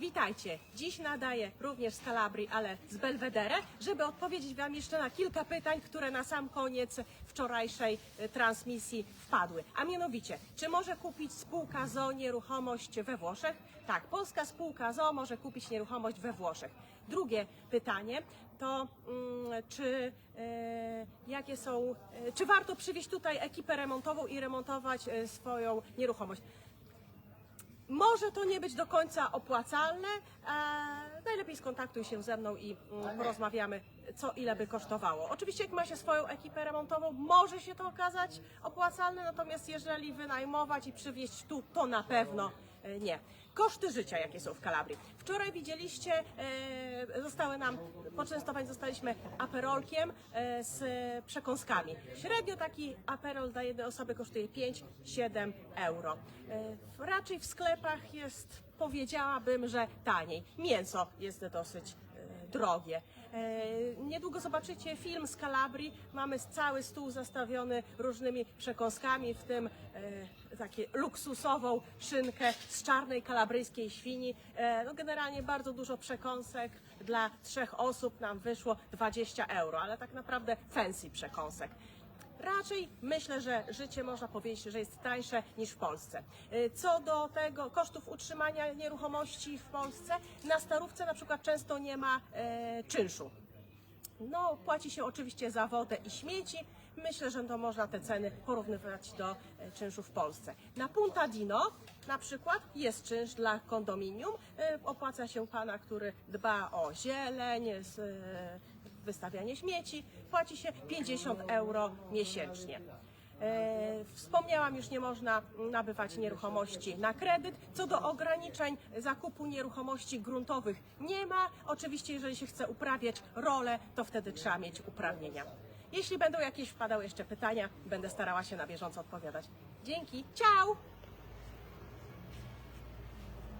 Witajcie. Dziś nadaję również z Kalabrii, ale z Belvedere, żeby odpowiedzieć Wam jeszcze na kilka pytań, które na sam koniec wczorajszej e, transmisji wpadły. A mianowicie, czy może kupić spółka ZO nieruchomość we Włoszech? Tak, polska spółka ZO może kupić nieruchomość we Włoszech. Drugie pytanie to, mm, czy e, jakie są, e, czy warto przywieźć tutaj ekipę remontową i remontować swoją nieruchomość? Może to nie być do końca opłacalne. E, najlepiej skontaktuj się ze mną i mm, porozmawiamy, co ile by kosztowało. Oczywiście, jak ma się swoją ekipę remontową, może się to okazać opłacalne, natomiast jeżeli wynajmować i przywieźć tu, to na pewno nie. Koszty życia, jakie są w Kalabrii. Wczoraj widzieliście, e, zostały nam, poczęstowani zostaliśmy aperolkiem e, z przekąskami. Średnio taki aperol dla jednej osoby kosztuje 5-7 euro. E, raczej w sklepach jest, powiedziałabym, że taniej. Mięso jest dosyć e, drogie. E, Niedługo zobaczycie film z Kalabrii. Mamy cały stół zastawiony różnymi przekąskami, w tym e, takie luksusową szynkę z czarnej kalabryjskiej świni. E, No generalnie bardzo dużo przekąsek. Dla trzech osób nam wyszło 20 euro, ale tak naprawdę fancy przekąsek. Raczej myślę, że życie można powiedzieć, że jest tańsze niż w Polsce. Y, Co do tego kosztów utrzymania nieruchomości w Polsce, na starówce na przykład często nie ma e, czynszu. No, płaci się oczywiście za wodę i śmieci. Myślę, że to można te ceny porównywać do e, czynszu w Polsce. Na Punta Dino na przykład jest czynsz dla kondominium. Opłaca się pana, który dba o zieleń, wystawianie śmieci. Płaci się 50 euro miesięcznie. E, Wspomniałam już, nie można nabywać nieruchomości na kredyt. Co do ograniczeń zakupu nieruchomości gruntowych nie ma. Oczywiście, jeżeli się chce uprawiać rolę, to wtedy trzeba mieć uprawnienia. Jeśli będą jakieś wpadały jeszcze pytania, będę starała się na bieżąco odpowiadać. Dzięki, ciao!